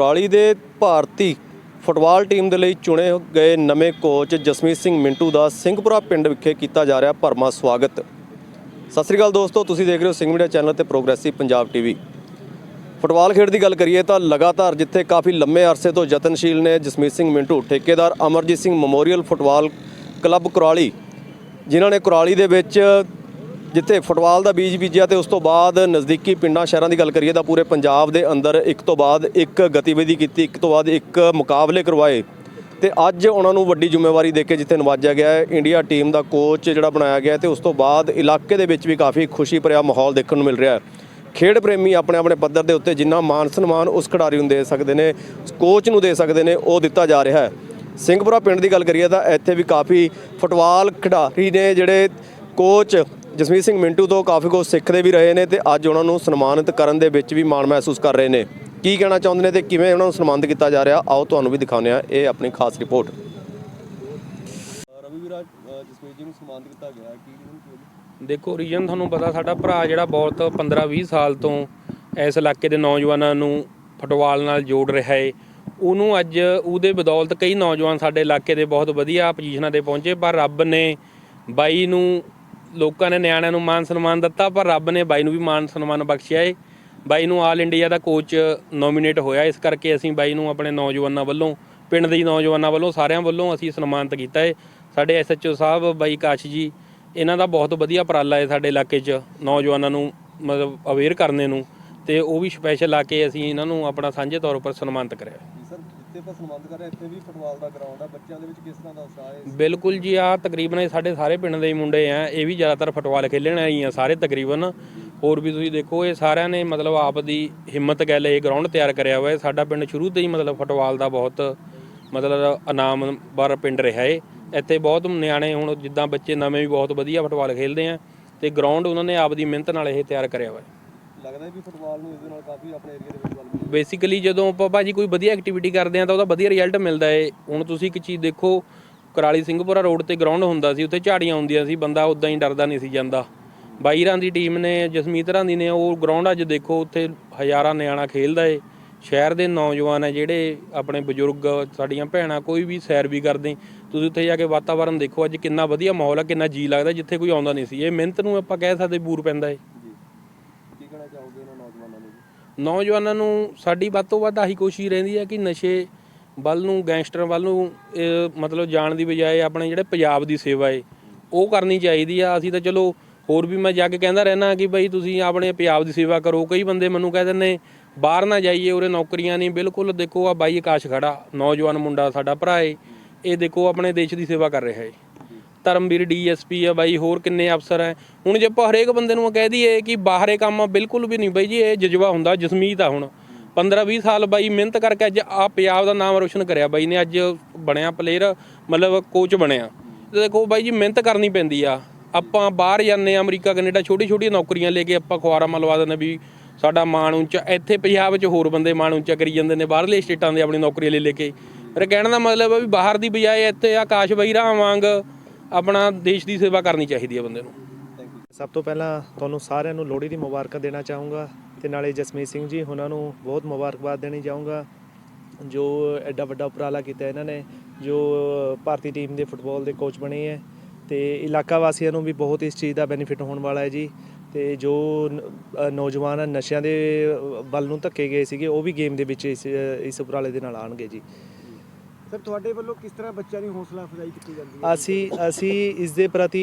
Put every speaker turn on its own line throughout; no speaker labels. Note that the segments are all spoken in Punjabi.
ਕੁਰਾਲੀ ਦੇ ਭਾਰਤੀ ਫੁੱਟਬਾਲ ਟੀਮ ਦੇ ਲਈ ਚੁਣੇ ਗਏ ਨਵੇਂ ਕੋਚ ਜਸਮੀਤ ਸਿੰਘ ਮਿੰਟੂ ਦਾ ਸਿੰਘਪੁਰਾ ਪਿੰਡ ਵਿਖੇ ਕੀਤਾ ਜਾ ਰਿਹਾ ਭਰਮਾ ਸਵਾਗਤ। ਸਤਿ ਸ੍ਰੀ ਅਕਾਲ ਦੋਸਤੋ, ਤੁਸੀਂ ਦੇਖ ਰਹੇ ਹੋ ਸਿੰਘ ਮੀਡੀਆ ਚੈਨਲ ਤੇ ਪ੍ਰੋਗਰੈਸਿਵ ਪੰਜਾਬ ਟੀਵੀ। ਫੁੱਟਬਾਲ ਖੇਡ ਦੀ ਗੱਲ ਕਰੀਏ ਤਾਂ ਲਗਾਤਾਰ ਜਿੱਥੇ ਕਾਫੀ ਲੰਮੇ ਅਰਸੇ ਤੋਂ ਯਤਨਸ਼ੀਲ ਨੇ ਜਸਮੀਤ ਸਿੰਘ ਮਿੰਟੂ, ਠੇਕੇਦਾਰ Amarjeet Singh memorial football club Kurali, ਜਿਨ੍ਹਾਂ ਨੇ ਕੁਰਾਲੀ ਦੇ ਵਿੱਚ ਜਿੱਥੇ ਫੁੱਟਬਾਲ ਦਾ ਬੀਜ ਬੀਜਿਆ ਤੇ ਉਸ ਤੋਂ ਬਾਅਦ ਨਜ਼ਦੀਕੀ ਪਿੰਡਾਂ, ਸ਼ਹਿਰਾਂ ਦੀ ਗੱਲ ਕਰੀਏ ਤਾਂ ਪੂਰੇ ਪੰਜਾਬ ਦੇ ਅੰਦਰ ਇੱਕ ਤੋਂ ਬਾਅਦ ਇੱਕ ਗਤੀਵਿਧੀ ਕੀਤੀ, ਇੱਕ ਤੋਂ ਬਾਅਦ ਇੱਕ ਮੁਕਾਬਲੇ ਕਰਵਾਏ। ਤੇ ਅੱਜ ਉਹਨਾਂ ਨੂੰ ਵੱਡੀ ਜ਼ਿੰਮੇਵਾਰੀ ਦੇ ਕੇ ਜਿੱਥੇ ਨਵਾਜਿਆ ਗਿਆ ਹੈ, ਇੰਡੀਆ ਟੀਮ ਦਾ ਕੋਚ ਜਿਹੜਾ ਬਣਾਇਆ ਗਿਆ ਹੈ ਤੇ ਉਸ ਤੋਂ ਬਾਅਦ ਇਲਾਕੇ ਦੇ ਵਿੱਚ ਵੀ ਕਾਫੀ ਖੁਸ਼ੀ ਭਰਿਆ ਮਾਹੌਲ ਦੇਖਣ ਨੂੰ ਮਿਲ ਰਿਹਾ ਹੈ। ਖੇਡ ਪ੍ਰੇਮੀ ਆਪਣੇ ਆਪਣੇ ਪੱਧਰ ਦੇ ਉੱਤੇ ਜਿੰਨਾ ਮਾਨ ਸਨਮਾਨ ਉਸ ਖਿਡਾਰੀ ਨੂੰ ਦੇ ਸਕਦੇ ਨੇ ਕੋਚ ਨੂੰ ਦੇ ਸਕਦੇ ਨੇ, ਉਹ ਦਿੱਤਾ ਜਾ ਰਿਹਾ ਹੈ। ਸਿੰਘਪੁਰਾ ਪਿੰਡ ਦੀ ਗੱਲ ਕਰੀਏ ਤਾਂ ਇੱਥੇ ਵੀ ਕਾਫੀ ਫੁੱਟਬਾਲ ਖਿਡਾਰੀ ਨੇ ਜਿਹੜੇ ਕੋਚ ਜਸਮੀਤ ਸਿੰਘ ਮਿੰਟੂ ਤੋਂ ਕਾਫੀ ਕੁਝ ਸਿੱਖਦੇ ਵੀ ਰਹੇ ਨੇ ਤੇ ਅੱਜ ਉਹਨਾਂ ਨੂੰ ਸਨਮਾਨਿਤ ਕਰਨ ਦੇ ਵਿੱਚ ਵੀ ਮਾਣ ਮਹਿਸੂਸ ਕਰ ਰਹੇ ਨੇ। ਕੀ ਕਹਿਣਾ ਚਾਹੁੰਦੇ ਨੇ ਤੇ ਕਿਵੇਂ ਉਹਨਾਂ ਨੂੰ ਸਨਮਾਨਿਤ ਕੀਤਾ ਜਾ ਰਿਹਾ? ਆਓ ਤੁਹਾਨੂੰ ਵੀ ਦਿਖਾਉਂਦੇ ਆ ਇਹ ਆਪਣੀ ਖਾਸ ਰਿਪੋਰਟ। ਰਵੀ ਵੀਰਾ ਜਸਮੀਤ ਜੀ ਨੂੰ ਸਨਮਾਨਿਤ ਕੀਤਾ ਗਿਆ ਕੀ
ਦੇਖੋ ਰੀਜਨ ਤੁਹਾਨੂੰ ਪਤਾ ਸਾਡਾ ਭਰਾ ਜਿਹੜਾ ਬਹੁਤ 15-20 ਸਾਲ ਤੋਂ ਇਸ ਇਲਾਕੇ ਦੇ ਨੌਜਵਾਨਾਂ ਨੂੰ ਫੁੱਟਬਾਲ ਨਾਲ ਜੋੜ ਰਿਹਾ ਹੈ ਉਹਨੂੰ ਅੱਜ ਉਹਦੇ ਬਦੌਲਤ ਕਈ ਨੌਜਵਾਨ ਸਾਡੇ ਇਲਾਕੇ ਦੇ ਬਹੁਤ ਵਧੀਆ ਪੋਜੀਸ਼ਨਾਂ ਤੇ ਪਹੁੰਚੇ ਪਰ ਰੱਬ ਨੇ ਬਾਈ ਨੂੰ ਲੋਕਾਂ ਨੇ ਨਿਆਣਿਆਂ ਨੂੰ ਮਾਨ ਸਨਮਾਨ ਦਿੱਤਾ, ਪਰ ਰੱਬ ਨੇ ਬਾਈ ਨੂੰ ਵੀ ਮਾਨ ਸਨਮਾਨ ਬਖਸ਼ਿਆ ਏ। ਬਾਈ ਨੂੰ ਆਲ ਇੰਡੀਆ ਦਾ ਕੋਚ ਨੋਮੀਨੇਟ ਹੋਇਆ। ਇਸ ਕਰਕੇ ਅਸੀਂ ਬਾਈ ਨੂੰ ਆਪਣੇ ਨੌਜਵਾਨਾਂ ਵੱਲੋਂ, ਪਿੰਡ ਦੇ ਨੌਜਵਾਨਾਂ ਵੱਲੋਂ, ਸਾਰਿਆਂ ਵੱਲੋਂ ਅਸੀਂ ਸਨਮਾਨਿਤ ਕੀਤਾ ਏ। ਸਾਡੇ ਐਸਐਚਓ ਸਾਹਿਬ, ਬਾਈ ਕਾਸ਼ ਜੀ, ਇਹਨਾਂ ਦਾ ਬਹੁਤ ਵਧੀਆ ਉਪਰਾਲਾ ਹੈ ਸਾਡੇ ਇਲਾਕੇ 'ਚ ਨੌਜਵਾਨਾਂ ਨੂੰ, ਮਤਲਬ ਅਵੇਅਰ ਕਰਨੇ ਨੂੰ। ਤੇ ਉਹ ਵੀ ਸਪੈਸ਼ਲ ਆ ਕੇ ਅਸੀਂ ਇਹਨਾਂ ਨੂੰ ਆਪਣਾ ਸਾਂਝੇ ਤੌਰ ਉੱਪਰ ਸਨਮਾਨਿਤ ਕਰਿਆ।
ਸਰ ਆਪਾਂ ਸਨਮਾਨਿਤ ਕਰ ਰਹੇ, ਇੱਥੇ ਵੀ ਫੁੱਟਬਾਲ ਦਾ ਗਰਾਊਂਡ ਹੈ ਬੱਚਿਆਂ ਦੇ ਵਿੱਚ ਕਿਸ ਤਰ੍ਹਾਂ ਦਾ ਉਤਸ਼ਾਹ ਹੈ?
ਬਿਲਕੁਲ ਜੀ ਆ ਤਕਰੀਬਨ ਇਹ ਸਾਡੇ ਸਾਰੇ ਪਿੰਡ ਦੇ ਹੀ ਮੁੰਡੇ ਆ, ਇਹ ਵੀ ਜ਼ਿਆਦਾਤਰ ਫੁੱਟਬਾਲ ਖੇਲਣ ਆਏ ਆ ਸਾਰੇ ਤਕਰੀਬਨ। ਹੋਰ ਵੀ ਤੁਸੀਂ ਦੇਖੋ, ਇਹ ਸਾਰਿਆਂ ਨੇ ਮਤਲਬ ਆਪ ਦੀ ਹਿੰਮਤ ਕਹਿ ਲਏ ਗਰਾਊਂਡ ਤਿਆਰ ਕਰਿਆ ਹੋਇਆ ਹੈ। ਸਾਡਾ ਪਿੰਡ ਸ਼ੁਰੂ ਤੋਂ ਹੀ ਮਤਲਬ ਫੁੱਟਬਾਲ ਦਾ ਬਹੁਤ ਮਤਲਬ ਇਨਾਮ ਪਿੰਡ ਰਿਹਾ ਏ। ਇੱਥੇ ਬਹੁਤ ਨਿਆਣੇ ਹੁਣ ਜਿੱਦਾਂ ਬੱਚੇ ਨਵੇਂ ਵੀ ਬਹੁਤ ਵਧੀਆ ਫੁੱਟਬਾਲ ਖੇਲਦੇ ਆ ਤੇ ਗਰਾਊਂਡ ਉਹਨਾਂ ਨੇ ਆਪ ਦੀ ਮਿਹਨਤ ਨਾਲ ਇਹ ਤਿਆਰ ਕਰਿਆ ਹੋਇਆ ਹੈ।
ਲੱਗਦਾ ਵੀ ਫੁੱਟਬਾਲ ਨੂੰ ਇਸ ਦੇ ਨਾਲ ਕਾਫੀ ਆਪਣੇ ਏਰੀਆ ਦੇ ਵਿੱਚ ਵੱਲ
ਬੇਸਿਕਲੀ ਜਦੋਂ ਆਪਾਂ ਭਾਜੀ ਕੋਈ ਵਧੀਆ ਐਕਟੀਵਿਟੀ ਕਰਦੇ ਆ ਤਾਂ ਉਹਦਾ ਵਧੀਆ ਰਿਜ਼ਲਟ ਮਿਲਦਾ ਏ। ਹੁਣ ਤੁਸੀਂ ਇੱਕ ਚੀਜ਼ ਦੇਖੋ, ਕਰਾਲੀ ਸਿੰਘਪੁਰਾ ਰੋਡ ਤੇ ਗਰਾਊਂਡ ਹੁੰਦਾ ਸੀ, ਉੱਥੇ ਝਾੜੀਆਂ ਹੁੰਦੀਆਂ ਸੀ, ਬੰਦਾ ਉਦਾਂ ਹੀ ਡਰਦਾ ਨਹੀਂ ਸੀ ਜਾਂਦਾ। ਬਾਈਰਾਂ ਦੀ ਟੀਮ ਨੇ, ਜਸਮੀਤ ਰਾਂ ਦੀ ਨੇ, ਉਹ ਗਰਾਊਂਡ ਅੱਜ ਦੇਖੋ, ਉੱਥੇ ਹਜ਼ਾਰਾਂ ਨਿਆਣਾ ਖੇਲਦਾ ਏ। ਸ਼ਹਿਰ ਦੇ ਨੌਜਵਾਨ ਹੈ ਜਿਹੜੇ ਆਪਣੇ ਬਜ਼ੁਰਗ, ਸਾਡੀਆਂ ਭੈਣਾਂ, ਕੋਈ ਵੀ ਸੈਰ ਵੀ ਕਰਦੇ। ਤੁਸੀਂ ਉੱਥੇ ਜਾ ਕੇ ਵਾਤਾਵਰਨ ਦੇਖੋ, ਅੱਜ ਕਿੰਨਾ ਵਧੀਆ ਮਾਹੌਲ ਹੈ ਕਿੰਨਾ ਜੀ ਲੱਗਦਾ, ਜਿੱਥੇ ਕੋਈ ਆਉਂਦਾ ਨਹੀਂ ਸੀ। ਇਹ ਮਿਹਨਤ ਨੂੰ ਆਪਾਂ ਕਹਿ ਸਕਦੇ, ਬੂਰ ਪੈਂਦਾ ਏ
ਜੀ ਕੀ ਕਹਿਣਾ ਚਾਹੋਗੇ ਉਹਨਾਂ ਨੌਜਵਾਨਾਂ ਨੂੰ ਜੀ
ਨੌਜਵਾਨਾਂ ਨੂੰ ਸਾਡੀ ਵੱਧ ਤੋਂ ਵੱਧ ਆਹੀ ਕੋਸ਼ਿਸ਼ ਰਹਿੰਦੀ ਹੈ ਕਿ ਨਸ਼ੇ ਵੱਲ ਨੂੰ, ਗੈਂਗਸਟਰ ਵੱਲ ਨੂੰ, ਇਹ ਮਤਲਬ ਜਾਣ ਦੀ ਬਜਾਏ ਆਪਣੇ ਜਿਹੜੇ ਪੰਜਾਬ ਦੀ ਸੇਵਾ ਏ, ਉਹ ਕਰਨੀ ਚਾਹੀਦੀ ਆ। ਅਸੀਂ ਤਾਂ ਚਲੋ ਹੋਰ ਵੀ ਮੈਂ ਜਾ ਕੇ ਕਹਿੰਦਾ ਰਹਿਣਾ ਕਿ ਬਈ ਤੁਸੀਂ ਆਪਣੇ ਪੰਜਾਬ ਦੀ ਸੇਵਾ ਕਰੋ। ਕਈ ਬੰਦੇ ਮੈਨੂੰ ਕਹਿ ਦਿੰਦੇ, ਬਾਹਰ ਨਾ ਜਾਈਏ, ਉਰੇ ਨੌਕਰੀਆਂ ਨਹੀਂ। ਬਿਲਕੁਲ ਦੇਖੋ ਆ ਬਾਈ ਆਕਾਸ਼ ਖੜਾ, ਨੌਜਵਾਨ ਮੁੰਡਾ ਸਾਡਾ ਭਰਾ ਏ। ਇਹ ਦੇਖੋ ਆਪਣੇ ਦੇਸ਼ ਦੀ ਸੇਵਾ ਕਰ ਰਿਹਾ ਏ। ਧਰਮਵੀਰ, ਡੀਐਸਪੀ ਆ ਬਾਈ, ਹੋਰ ਕਿੰਨੇ ਅਫਸਰ ਐ ਹੁਣ ਜੇ ਆਪਾਂ ਹਰੇਕ ਬੰਦੇ ਨੂੰ ਕਹਿ ਦਈਏ ਕਿ ਬਾਹਰੇ ਕੰਮ ਬਿਲਕੁਲ ਵੀ ਨਹੀਂ ਬਾਈ ਜੀ, ਇਹ ਜਜ਼ਬਾ ਹੁੰਦਾ, ਜਸਮੀਤ ਆ ਹੁਣ। 15 20 ਸਾਲ ਬਾਈ ਮਿਹਨਤ ਕਰਕੇ ਅੱਜ ਆ ਪੰਜਾਬ ਦਾ ਨਾਮ ਰੋਸ਼ਨ ਕਰਿਆ ਬਾਈ ਨੇ, ਅੱਜ ਬਣਿਆ ਪਲੇਅਰ ਮਤਲਬ ਕੋਚ ਬਣਿਆ। ਤੇ ਦੇਖੋ ਬਾਈ ਜੀ, ਮਿਹਨਤ ਕਰਨੀ ਪੈਂਦੀ ਆ। ਆਪਾਂ ਬਾਹਰ ਜਾਂਦੇ ਆ ਅਮਰੀਕਾ, ਕੈਨੇਡਾ ਛੋਟੀ ਛੋਟੀਆਂ ਨੌਕਰੀਆਂ ਲੈ ਕੇ ਆਪਾਂ ਖੁਆਰਾ ਮਲਵਾ ਦਿੰਦੇ ਵੀ ਸਾਡਾ ਮਾਣ ਉੱਚਾ, ਇੱਥੇ ਪੰਜਾਬ 'ਚ ਹੋਰ ਬੰਦੇ ਮਾਣ ਉੱਚਾ ਕਰੀ ਜਾਂਦੇ ਨੇ, ਬਾਹਰਲੇ ਸਟੇਟਾਂ ਦੇ ਆਪਣੀ ਨੌਕਰੀਆਂ ਲੈ ਲੈ ਕੇ। ਪਰ ਕਹਿਣ ਦਾ ਮਤਲਬ ਆ ਵੀ ਬਾਹਰ ਦੀ ਬਜਾਏ ਇੱਥੇ ਆਕਾਸ਼ ਬਈਰਾ ਵਾਂਗ ਆਪਣਾ ਦੇਸ਼ ਦੀ ਸੇਵਾ ਕਰਨੀ ਚਾਹੀਦੀ ਹੈ ਬੰਦੇ ਨੂੰ।
ਸਭ ਤੋਂ ਪਹਿਲਾਂ ਤੁਹਾਨੂੰ ਸਾਰਿਆਂ ਨੂੰ ਲੋਹੜੀ ਦੀ ਮੁਬਾਰਕਾਂ ਦੇਣਾ ਚਾਹੂੰਗਾ ਤੇ ਨਾਲੇ ਜਸਮੀਤ ਸਿੰਘ ਜੀ ਉਹਨਾਂ ਨੂੰ ਬਹੁਤ ਮੁਬਾਰਕਬਾਦ ਦੇਣੀ ਚਾਹੂੰਗਾ। ਜੋ ਐਡਾ ਵੱਡਾ ਉਪਰਾਲਾ ਕੀਤਾ ਇਹਨਾਂ ਨੇ, ਜੋ ਭਾਰਤੀ ਟੀਮ ਦੇ ਫੁੱਟਬਾਲ ਦੇ ਕੋਚ ਬਣੇ ਹੈ ਤੇ ਇਲਾਕਾ ਵਾਸੀਆਂ ਨੂੰ ਵੀ ਬਹੁਤ ਇਸ ਚੀਜ਼ ਦਾ ਬੈਨੀਫਿਟ ਹੋਣ ਵਾਲਾ ਹੈ ਜੀ। ਤੇ ਜੋ ਨੌਜਵਾਨ ਨਸ਼ਿਆਂ ਦੇ ਵੱਲ ਨੂੰ ਧੱਕੇ ਗਏ ਸੀਗੇ, ਉਹ ਵੀ ਗੇਮ ਦੇ ਵਿੱਚ ਇਸ ਇਸ ਉਪਰਾਲੇ ਦੇ ਨਾਲ ਆਣਗੇ ਜੀ।
ਸਰ, ਤੁਹਾਡੇ ਵੱਲੋਂ ਕਿਸ ਤਰ੍ਹਾਂ ਬੱਚਿਆਂ ਦੀ ਹੌਸਲਾ ਅਫਜ਼ਾਈ ਕੀਤੀ ਜਾਂਦੀ ਹੈ?
ਅਸੀਂ ਅਸੀਂ ਇਸ ਦੇ ਪ੍ਰਤੀ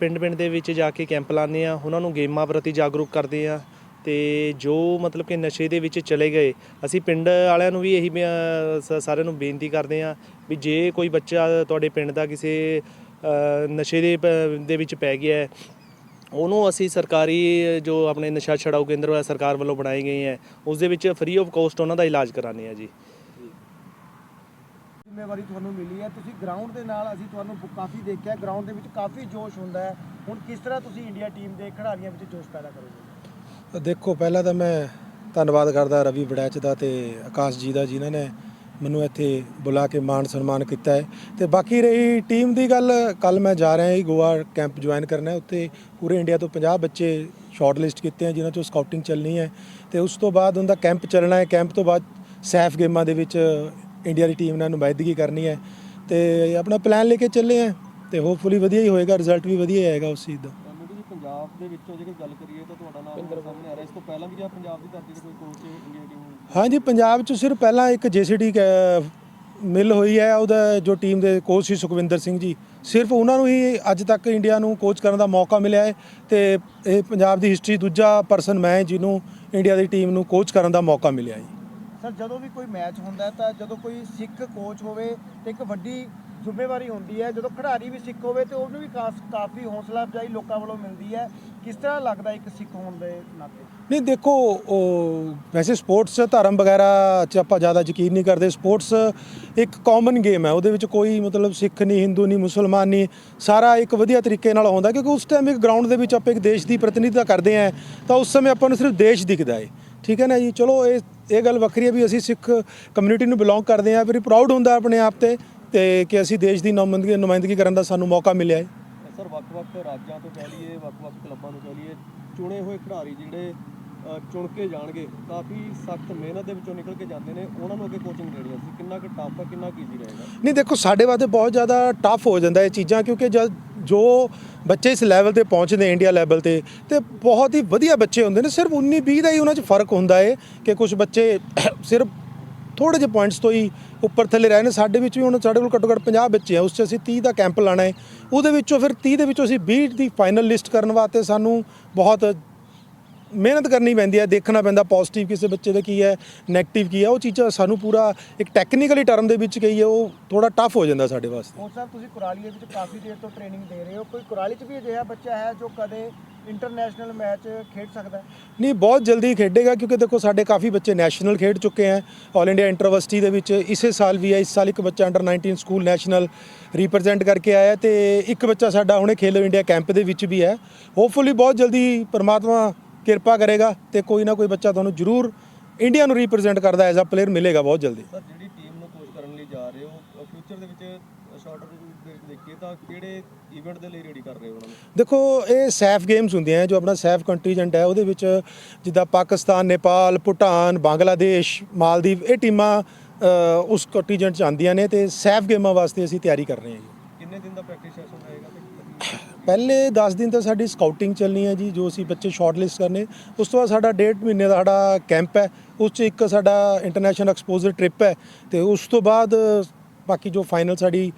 ਪਿੰਡ-ਪਿੰਡ ਦੇ ਵਿੱਚ ਜਾ ਕੇ ਕੈਂਪ ਲਾਉਂਦੇ ਆ ਉਹਨਾਂ ਨੂੰ ਗੇਮਾਂ ਪ੍ਰਤੀ ਜਾਗਰੂਕ ਕਰਦੇ ਆ ਤੇ ਜੋ ਮਤਲਬ ਕਿ ਨਸ਼ੇ ਦੇ ਵਿੱਚ ਚਲੇ ਗਏ, ਅਸੀਂ ਪਿੰਡ ਵਾਲਿਆਂ ਨੂੰ ਵੀ ਇਹੀ ਬਿਆ- ਸਾਰਿਆਂ ਨੂੰ ਬੇਨਤੀ ਕਰਦੇ ਆ ਵੀ ਜੇ ਕੋਈ ਬੱਚਾ ਤੁਹਾਡੇ ਪਿੰਡ ਦਾ ਕਿਸੇ ਨਸ਼ੇ ਦੇ ਪ- ਦੇ ਵਿੱਚ ਪੈ ਗਿਆ ਹੈ, ਉਹਨੂੰ ਅਸੀਂ ਸਰਕਾਰੀ ਜੋ ਆਪਣੇ ਨਸ਼ਾ ਛਡਾਊ ਕੇਂਦਰ ਹੈ, ਸਰਕਾਰ ਵੱਲੋਂ ਬਣਾਏ ਗਏ ਹੈ, ਉਸ ਦੇ ਵਿੱਚ ਫ੍ਰੀ ਆਫ ਕੋਸਟ ਉਹਨਾਂ ਦਾ ਇਲਾਜ ਕਰਾਉਂਦੇ ਆ ਜੀ।
ਜ਼ਿੰਮੇਵਾਰੀ ਤੁਹਾਨੂੰ ਮਿਲੀ ਹੈ। ਤੁਸੀਂ ਗਰਾਊਂਡ ਦੇ ਨਾਲ ਅਸੀਂ ਤੁਹਾਨੂੰ ਕਾਫੀ ਦੇਖਿਆ। ਗਰਾਊਂਡ ਦੇ ਵਿੱਚ ਕਾਫੀ ਜੋਸ਼ ਹੁੰਦਾ ਹੈ। ਹੁਣ ਕਿਸ ਤਰ੍ਹਾਂ ਤੁਸੀਂ ਇੰਡੀਆ ਟੀਮ ਦੇ ਖਿਡਾਰੀਆਂ ਵਿੱਚ ਜੋਸ਼ ਪੈਦਾ ਕਰੋਗੇ?
ਦੇਖੋ, ਪਹਿਲਾਂ ਤਾਂ ਮੈਂ ਧੰਨਵਾਦ ਕਰਦਾ ਰਵੀ ਬੜੈਚ ਦਾ ਤੇ ਆਕਾਸ਼ ਜੀ ਦਾ ਜਿਨ੍ਹਾਂ ਨੇ ਮੈਨੂੰ ਇੱਥੇ ਬੁਲਾ ਕੇ ਮਾਣ ਸਨਮਾਨ ਕੀਤਾ ਹੈ। ਤੇ ਬਾਕੀ ਰਹੀ ਟੀਮ ਦੀ ਗੱਲ ਕੱਲ ਮੈਂ ਜਾ ਰਿਹਾ ਹਾਂ ਗੋਆ ਕੈਂਪ ਜੁਆਇਨ ਕਰਨਾ ਹੈ। ਉੱਥੇ ਪੂਰੇ ਇੰਡੀਆ ਤੋਂ 50 ਬੱਚੇ ਸ਼ਾਰਟ ਲਿਸਟ ਕੀਤੇ ਆ ਜਿਨ੍ਹਾਂ ਚੋਂ ਸਕਾਊਟਿੰਗ ਚੱਲਣੀ ਹੈ। ਤੇ ਉਸ ਤੋਂ ਬਾਅਦ ਉਹਦਾ ਕੈਂਪ ਚੱਲਣਾ ਹੈ। ਕੈਂਪ ਤੋਂ ਬਾਅਦ ਸੈਫ ਗੇਮਾਂ ਦੇ ਵਿੱਚ ਇੰਡੀਆ ਦੀ ਟੀਮ ਨਾਲ ਨੁਮਾਇੰਦਗੀ ਕਰਨੀ ਹੈ ਤੇ ਆਪਣਾ ਪਲਾਨ ਲੈ ਕੇ ਚੱਲੇ ਆ ਤੇ ਹੋਪਫੁਲੀ ਵਧੀਆ ਹੀ ਹੋਏਗਾ ਰਿਜ਼ਲਟ ਵੀ ਵਧੀਆ ਆਏਗਾ ਉਸ ਚੀਜ਼ ਦਾ।
ਪੰਜਾਬ ਦੇ ਵਿੱਚੋਂ ਜੇਕਰ ਗੱਲ ਕਰੀਏ ਤਾਂ ਤੁਹਾਡਾ ਨਾਮ ਸਾਹਮਣੇ ਆ ਰਿਹਾ ਇਸ ਤੋਂ ਪਹਿਲਾਂ ਵੀ ਜਾਂ ਪੰਜਾਬ ਦੀ ਧਰਤੀ ਤੇ ਕੋਈ ਕੋਚ ਇੰਡੀਆ ਟੀਮ
ਹਾਂਜੀ ਪੰਜਾਬ 'ਚ ਸਿਰਫ ਪਹਿਲਾਂ ਇੱਕ ਜੀਸੀਡੀ ਮਿਲ ਹੋਈ ਹੈ ਉਹਦਾ ਜੋ ਟੀਮ ਦੇ ਕੋਚ ਸੀ ਸੁਖਵਿੰਦਰ ਸਿੰਘ ਜੀ। ਸਿਰਫ ਉਹਨਾਂ ਨੂੰ ਹੀ ਅੱਜ ਤੱਕ ਇੰਡੀਆ ਨੂੰ ਕੋਚ ਕਰਨ ਦਾ ਮੌਕਾ ਮਿਲਿਆ ਹੈ ਤੇ ਇਹ ਪੰਜਾਬ ਦੀ ਹਿਸਟਰੀ ਦੂਜਾ ਪਰਸਨ ਮੈਂ ਜਿਹਨੂੰ ਇੰਡੀਆ ਦੀ ਟੀਮ ਨੂੰ ਕੋਚ ਕਰਨ ਦਾ ਮੌਕਾ ਮਿਲਿਆ ਹੈ
ਸਰ, ਜਦੋਂ ਵੀ ਕੋਈ ਮੈਚ ਹੁੰਦਾ ਹੈ ਤਾਂ ਜਦੋਂ ਕੋਈ ਸਿੱਖ ਕੋਚ ਹੋਵੇ ਤੇ ਇੱਕ ਵੱਡੀ ਜ਼ਿੰਮੇਵਾਰੀ ਹੁੰਦੀ ਹੈ, ਜਦੋਂ ਖਿਡਾਰੀ ਵੀ ਸਿੱਖ ਹੋਵੇ ਤੇ ਉਹਨੂੰ ਵੀ ਕਾਫ- ਕਾਫੀ ਹੌਸਲਾ ਅਫਜ਼ਾਈ ਲੋਕਾਂ ਵੱਲੋਂ ਮਿਲਦੀ ਹੈ। ਕਿਸ ਤਰ੍ਹਾਂ ਲੱਗਦਾ ਇੱਕ ਸਿੱਖ ਹੋਣ ਦੇ ਨਾਤੇ?
ਨਹੀਂ, ਦੇਖੋ, ਉਹ ਵੈਸੇ ਸਪੋਰਟਸ ਧਰਮ ਵਗੈਰਾ 'ਚ ਆਪਾਂ ਜ਼ਿਆਦਾ ਯਕੀਨ ਨਹੀਂ ਕਰਦੇ। ਸਪੋਰਟਸ ਇੱਕ ਕਾਮਨ ਗੇਮ ਹੈ। ਉਹਦੇ ਵਿੱਚ ਕੋਈ ਮਤਲਬ ਸਿੱਖ ਨਹੀਂ, ਹਿੰਦੂ ਨਹੀਂ, ਮੁਸਲਮਾਨ ਨਹੀਂ, ਸਾਰਾ ਇੱਕ ਵਧੀਆ ਤਰੀਕੇ ਨਾਲ ਹੁੰਦਾ ਕਿਉਂਕਿ ਉਸ ਟਾਈਮ ਇੱਕ ਗਰਾਊਂਡ ਦੇ ਵਿੱਚ ਆਪਾਂ ਇੱਕ ਦੇਸ਼ ਦੀ ਪ੍ਰਤੀਨਿਧਤਾ ਕਰਦੇ ਹਾਂ ਤਾਂ ਉਸ ਸਮੇਂ ਆਪਾਂ ਨੂੰ ਸਿਰਫ ਦੇਸ਼ ਦਿਖਦਾ ਹੈ। ਠੀਕ ਹੈ ਨਾ ਜੀ? ਚਲੋ, ਇਹ ਇਹ ਗੱਲ ਵੱਖਰੀ ਹੈ ਵੀ ਅਸੀਂ ਸਿੱਖ ਕਮਿਊਨਿਟੀ ਨੂੰ ਬਿਲੋਂਗ ਕਰਦੇ ਹਾਂ, ਵੀ ਪ੍ਰਾਊਡ ਹੁੰਦਾ ਆਪਣੇ ਆਪ ਤੇ ਤੇ ਕਿ ਅਸੀਂ ਦੇਸ਼ ਦੀ ਨੁਮਾਇੰਦਗੀ ਨੁਮਾਇੰਦਗੀ ਕਰਨ ਦਾ ਸਾਨੂੰ ਮੌਕਾ ਮਿਲਿਆ ਹੈ।
ਸਰ, ਵੱਖ-ਵੱਖ ਰਾਜਾਂ ਤੋਂ ਕਹਿ ਲਈਏ, ਵੱਖ-ਵੱਖ ਕਲੱਬਾਂ ਤੋਂ ਕਹਿ ਲਈਏ, ਚੁਣੇ ਹੋਏ ਖਿਡਾਰੀ ਜਿਹੜੇ ਚੁਣ ਕੇ ਜਾਣਗੇ, ਕਾਫੀ ਸਖਤ ਮਿਹਨਤ ਦੇ ਵਿੱਚੋਂ ਨਿਕਲ ਕੇ ਜਾਂਦੇ ਨੇ, ਉਹਨਾਂ ਨੂੰ ਅੱਗੇ ਕੋਚਿੰਗ ਦੇਣੀ ਹੈ ਕਿੰਨਾ ਕੁ ਟਫ ਹੈ, ਕਿੰਨਾ ਈਜ਼ੀ ਰਹੇਗਾ।
ਨਹੀਂ, ਦੇਖੋ, ਸਾਡੇ ਵਾਸਤੇ ਬਹੁਤ ਜ਼ਿਆਦਾ ਟਫ ਹੋ ਜਾਂਦਾ ਇਹ ਚੀਜ਼ਾਂ, ਕਿਉਂਕਿ ਜਦ ਜੋ ਬੱਚੇ ਇਸ ਲੈਵਲ ਤੇ ਪਹੁੰਚਦੇ ਇੰਡੀਆ ਲੈਵਲ ਤੇ ਤੇ ਬਹੁਤ ਹੀ ਵਧੀਆ ਬੱਚੇ ਹੁੰਦੇ ਨੇ, ਸਿਰਫ 19 20 ਦਾ ਹੀ ਉਹਨਾਂ 'ਚ ਫ਼ਰਕ ਹੁੰਦਾ ਹੈ ਕਿ ਕੁਝ ਬੱਚੇ ਸਿਰਫ ਥੋੜੇ ਜਿਹੇ ਪੁਆਇੰਟਸ ਤੋਂ ਹੀ ਉੱਪਰ ਥੱਲੇ ਰਹੇ ਨੇ। ਸਾਡੇ ਵਿੱਚ ਵੀ ਹੁਣ ਸਾਡੇ ਕੋਲ ਘੱਟੋ ਘੱਟ 50 ਬੱਚੇ ਆ, ਉਸ 'ਚ ਅਸੀਂ 30 ਦਾ ਕੈਂਪ ਲਾਣਾ ਹੈ ਉਹਦੇ ਵਿੱਚੋਂ ਫਿਰ 30 ਦੇ ਵਿੱਚੋਂ ਅਸੀਂ 20 ਦੀ ਫਾਈਨਲ ਲਿਸਟ ਕਰਨ ਵਾਸਤੇ ਸਾਨੂੰ ਬਹੁਤ ਮਿਹਨਤ ਕਰਨੀ ਪੈਂਦੀ ਹੈ ਦੇਖਣਾ ਪੈਂਦਾ ਪੋਜ਼ਿਟਿਵ ਕਿਸੇ ਬੱਚੇ ਦਾ ਕੀ ਹੈ 네ਗੇਟਿਵ ਕੀ ਹੈ ਉਹ ਚੀਜ਼ਾਂ ਸਾਨੂੰ ਪੂਰਾ ਇੱਕ ਟੈਕਨੀਕਲੀ ਟਰਮ ਦੇ ਵਿੱਚ ਕਹੀਏ ਉਹ ਥੋੜਾ ਟਫ ਹੋ ਜਾਂਦਾ ਸਾਡੇ ਵਾਸਤੇ।
ਕੋਚ ਸਾਹਿਬ ਤੁਸੀਂ ਕੁਰਾਲੀ ਦੇ ਵਿੱਚ ਕਾਫੀ ਦੇਰ ਤੋਂ ਟ੍ਰੇਨਿੰਗ ਦੇ ਰਹੇ ਹੋ ਕੋਈ ਕੁਰਾਲੀ 'ਚ ਵੀ ਅਜਿਹਾ ਬੱਚਾ ਹੈ ਜੋ ਕਦੇ ਇੰਟਰਨੈਸ਼ਨਲ ਮੈਚ ਖੇਡ ਸਕਦਾ
ਨਹੀਂ ਬਹੁਤ ਜਲਦੀ ਖੇਡੇਗਾ ਕਿਉਂਕਿ ਦੇਖੋ ਸਾਡੇ ਕਾਫੀ ਬੱਚੇ ਨੈਸ਼ਨਲ ਖੇਡ ਚੁੱਕੇ ਹੈ ਆਲ ਇੰਡੀਆ ਇੰਟਰਵਰਸਿਟੀ ਦੇ ਵਿੱਚ ਇਸੇ ਸਾਲ ਵੀ ਹੈ ਇਸ ਸਾਲ ਇੱਕ ਬੱਚਾ ਅੰਡਰ 19 ਸਕੂਲ ਨੈਸ਼ਨਲ ਰਿਪਰੈਜ਼ੈਂਟ ਕਰਕੇ ਆਇਆ ਤੇ ਇੱਕ ਬੱਚਾ ਸਾਡਾ ਹੁਣੇ ਖੇਲੋ ਇੰਡੀਆ ਕੈਂਪ ਦੇ ਵਿੱਚ ਵੀ ਹੈ। ਹੋਪਫੁਲੀ ਬਹੁਤ ਜਲਦੀ ਪਰਮਾਤਮਾ ਕਿਰਪਾ ਕਰੇਗਾ ਤੇ ਕੋਈ ਨਾ ਕੋਈ ਬੱਚਾ ਤੁਹਾਨੂੰ ਜ਼ਰੂਰ ਇੰਡੀਆ ਨੂੰ ਰਿਪਰੈਜ਼ੈਂਟ ਕਰਦਾ ਐਜ਼ ਅ ਪਲੇਅਰ ਮਿਲੇਗਾ ਬਹੁਤ ਜਲਦੀ।
ਸਰ ਜਿਹੜੀ ਟੀਮ ਨੂੰ ਕੋਚ ਕਰਨ ਲਈ ਜਾ ਰਹੇ ਹੋ ਫਿਊਚਰ ਦੇ ਵਿੱਚ ਸ਼ਾਰਟਰ ਦੇ ਦੇਖੀਏ ਤਾਂ ਕਿਹੜੇ ਇਵੈਂਟ ਦੇ ਲਈ ਰੈਡੀ ਕਰ ਰਹੇ ਹੋ ਉਹਨਾਂ ਨੂੰ?
ਦੇਖੋ ਇਹ ਸੈਫ ਗੇਮਸ ਹੁੰਦੀਆਂ ਜੋ ਆਪਣਾ ਸੈਫ ਕੰਟੀਜੈਂਟ ਹੈ ਉਹਦੇ ਵਿੱਚ ਜਿੱਦਾਂ ਪਾਕਿਸਤਾਨ ਨੇਪਾਲ ਭੂਟਾਨ ਬੰਗਲਾਦੇਸ਼ ਮਾਲਦੀਵ ਇਹ ਟੀਮਾਂ ਉਸ ਕੰਟੀਜੈਂਟ 'ਚ ਆਉਂਦੀਆਂ ਨੇ ਤੇ ਸੈਫ ਗੇਮਾਂ ਵਾਸਤੇ ਅਸੀਂ ਤਿਆਰੀ ਕਰ ਰਹੇ ਹਾਂ ਜੀ।
ਕਿੰਨੇ ਦਿਨ ਦਾ ਪ੍ਰੈਕਟਿਸ
ਪਹਿਲੇ 10 ਦਿਨ ਤਾਂ ਸਾਡੀ ਸਕਾਊਟਿੰਗ ਚੱਲਣੀ ਹੈ ਜੀ, ਜੋ ਅਸੀਂ ਬੱਚੇ ਸ਼ਾਰਟਲਿਸਟ ਕਰਨੇ, ਉਸ ਤੋਂ ਬਾਅਦ ਸਾਡਾ ਡੇਢ ਮਹੀਨੇ ਦਾ ਸਾਡਾ ਕੈਂਪ ਹੈ, ਉਸ 'ਚ ਇੱਕ ਸਾਡਾ ਇੰਟਰਨੈਸ਼ਨਲ ਐਕਸਪੋਜ਼ਰ ਟ੍ਰਿਪ ਹੈ ਤੇ ਉਸ ਤੋਂ ਬਾਅਦ ਬਾਕੀ ਜੋ ਫਾਈਨਲ ਸਾਡੀ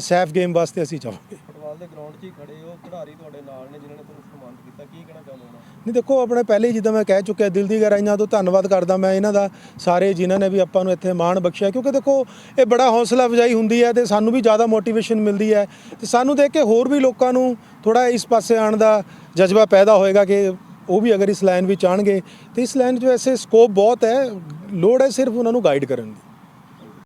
ਸੈਫ ਗੇਮ ਵਾਸਤੇ ਅਸੀਂ ਜਾਵਾਂਗੇ।
ਫੁੱਟਬਾਲ ਦੇ ਗਰਾਊਂਡ 'ਚ ਹੀ ਖੜੇ ਹੋ ਖਿਡਾਰੀ ਤੁਹਾਡੇ ਨਾਲ ਨੇ ਜਿਨ੍ਹਾਂ ਨੇ ਤੁਹਾਨੂੰ ਸਨਮਾਨਿਤ ਕੀਤਾ ਕੀ ਕਹਿਣਾ ਚਾਹੁੰਦੇ ਹੋ?
ਨਹੀਂ ਦੇਖੋ ਆਪਣੇ ਪਹਿਲੇ ਜਿੱਦਾਂ ਮੈਂ ਕਹਿ ਚੁੱਕਿਆ ਦਿਲ ਦੀ ਗਹਿਰਾਈਆਂ ਤੋਂ ਧੰਨਵਾਦ ਕਰਦਾ ਮੈਂ ਇਹਨਾਂ ਦਾ ਸਾਰੇ ਜਿਨ੍ਹਾਂ ਨੇ ਵੀ ਆਪਾਂ ਨੂੰ ਇੱਥੇ ਮਾਣ ਬਖਸ਼ਿਆ ਕਿਉਂਕਿ ਦੇਖੋ ਇਹ ਬੜਾ ਹੌਸਲਾ ਅਫਜ਼ਾਈ ਹੁੰਦੀ ਹੈ ਤੇ ਸਾਨੂੰ ਵੀ ਜ਼ਿਆਦਾ ਮੋਟੀਵੇਸ਼ਨ ਮਿਲਦੀ ਹੈ ਤੇ ਸਾਨੂੰ ਦੇਖ ਕੇ ਹੋਰ ਵੀ ਲੋਕਾਂ ਨੂੰ ਥੋੜਾ ਇਸ ਪਾਸੇ ਆਉਣ ਦਾ ਜਜ਼ਬਾ ਪੈਦਾ ਹੋਏਗਾ ਕਿ ਉਹ ਵੀ ਅਗਰ ਇਸ ਲਾਈਨ ਵਿੱਚ ਆਣਗੇ ਤੇ ਇਸ ਲਾਈਨ 'ਚ ਵੈਸੇ ਸਕੋਪ ਬਹੁਤ ਹੈ ਲੋੜ ਹੈ ਸਿਰਫ ਉਹਨਾਂ ਨੂੰ ਗਾਈਡ ਕਰਨ ਦੀ।